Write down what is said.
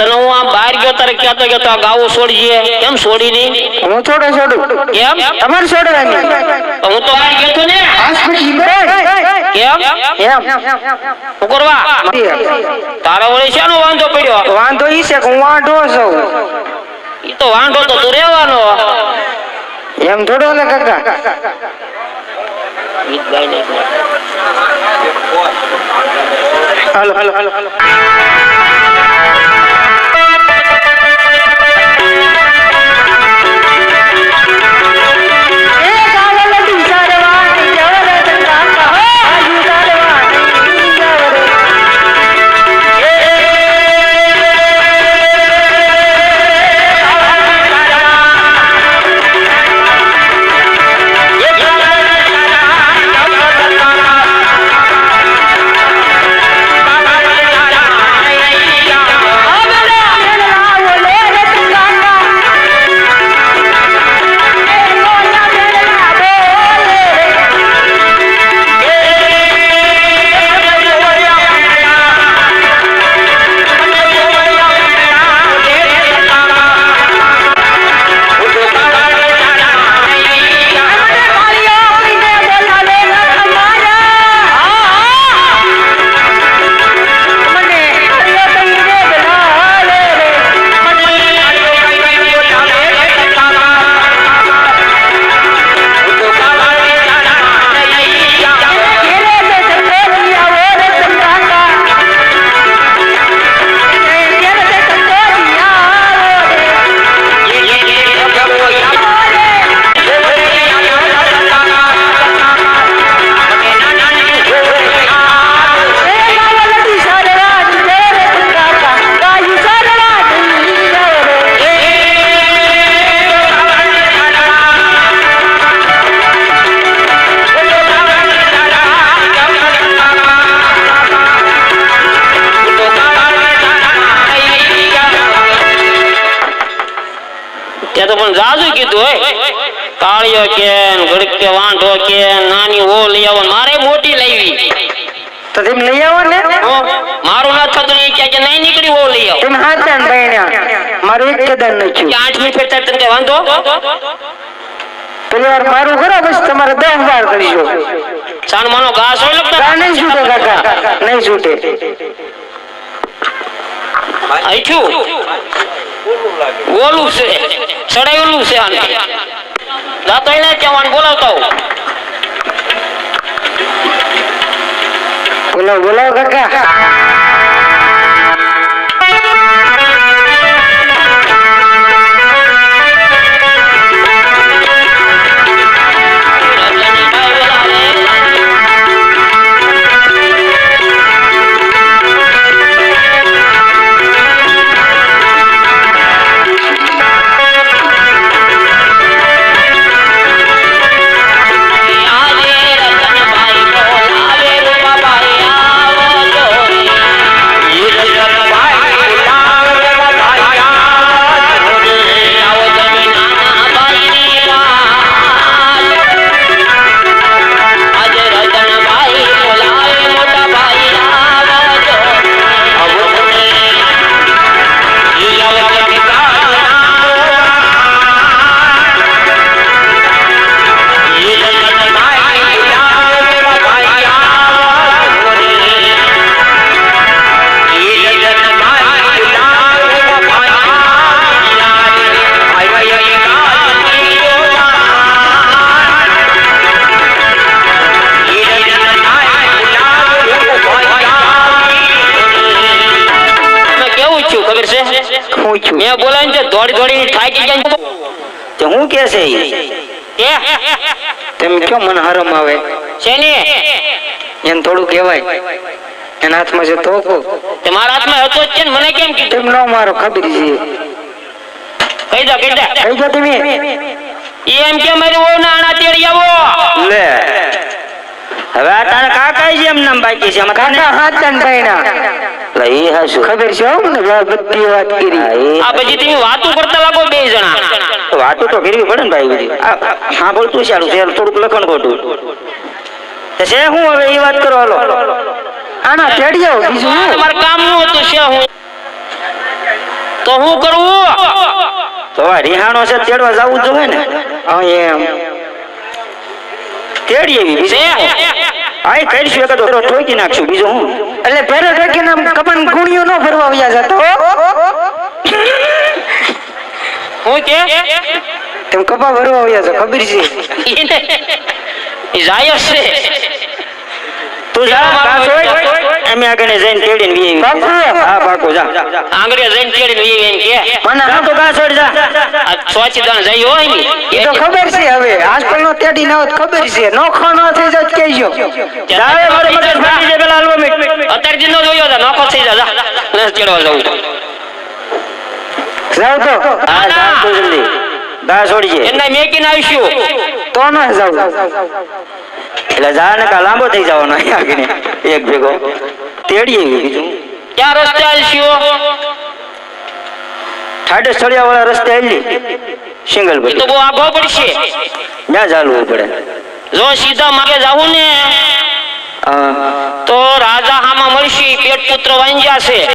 તને હું આમ બહાર ગયો તારે કહેતો કે આ ગાવું છોડીએ. કેમ છોડી નહીં હું છોડે છોડું. કેમ? તમારે છોડવાની હું તો બહાર ગયો તો ને. કેમ? કેમ? હું કરવા તારા વળી શાનો વાંધો પડ્યો? વાંધો ઈ છે કે હું વાંઢો છું. ઈ તો વાંધો તો તું રહેવાનો. એમ થોડો ને કાકા. હાલો હાલો હાલો હાલો. જાજુ કીધું હોય કાળિયો કે ને ઘડીક કે વાંઢો કે નાની ઓ લઈ આવો ને મારે મોટી લેવી તો તેમ લઈ આવો ને હો, મારું ના થતું નહીં કે કે નહીં નીકળી ઓ લઈ આવો તેમ હાથા ને બહેણ્યા મારું એક કદમ કે નથી આઠમી ફેરતા તને કઈ વાંધો પેલી વાર મારું ખરા બસ તમારે દસ વાર કરીશો સાન માનો ઘાસ હોય ગા લગતા નહીં છૂટે કાકા નહીં છૂટે આઈઠું ઓલું છે. ચડાયેલું છે આને. જાતો એને કહેવાનું બોલાવતા હું બોલાવ બોલાવ કાકા. છું મેં દોડી દોડી થાકી જાય તે. હું કે છે એ તેમ કેમ મને હરમ આવે? છે ને એને થોડું કહેવાય. એના હાથમાં છે તોપો તે મારા હાથમાં હતો જ છે ને મને કેમ કીધું? ન મારો ખબર છે. કહી દો કહી દો. કહી દો તમે. એમ કે મારી ઓના ના આણા તેડી આવો. લે. હવે આ તારા કાકા જ એમ નામ બાકી છે અમારા કાકા હાથા ને બહેણા લે એ હાસુ. ખબર છે હો મને બધી વાત કરી. આ પછી તમે વાતો કરતા લાગો બે જણા. વાતો તો કરવી પડે ને ભાઈ બધી. હા બોલ બોલતું સારું છે થોડુંક લખણ ખોટું. તો છે હું હવે એ વાત કરો હાલો. આના તેડી આવો બીજું? તમારે કામનું હતું છે હું. તો હું કરવું તો આ રિહાણો છે તેડવા જવું જોઈએ ને. હા એમ. તેડી એવી છે? બીજું આય કરીશું એક ફેરો ઠોકી નાખશું બીજું હું? એટલે ફેરો ઠોકીને કપન ગુણિયો ન ફરવા આવ્યા જતો. હું કે? તેમ કપા ભરવા આવ્યા છો ખબર છે. જાય છે. તું જા? અમે આગળ જઈને તેડીને વી આવી. હા પાકો જા. આંગળીએ જઈને તેડીને વી એમ કે. મને હા તો કાં છોડ જા. આ સોચી દણ જઈ હોય ને. એ તો ખબર છે હવે. આજકાલ નો તેડી ના હોત ખબર છે. નોખો ન થઈ જાય તો કહેજો મારે મગજ ફાટી જાય પેલા હાલવા અત્યારે જીનો જોયો હતા નોખો થઈ જા. જવું જાવ તો. હા તું જલ્દી. દા મેકીને આવીશું. તો ના જાવ એટલે જા ને કા લાંબો થઈ જવાનો આગળ. એક ભેગો. તેડી આવી બીજું. ક્યાં રસ્તે આવીશું? ઠાડે સળિયા વાળા રસ્તે આવી સિંગલ તો બહુ આભો પડશે. ત્યાં ચાલવું પડે. જો સીધા માગે જાવું ને તો રાજા હામાં મળશે પેટ પુત્ર વાંજ્યા છે.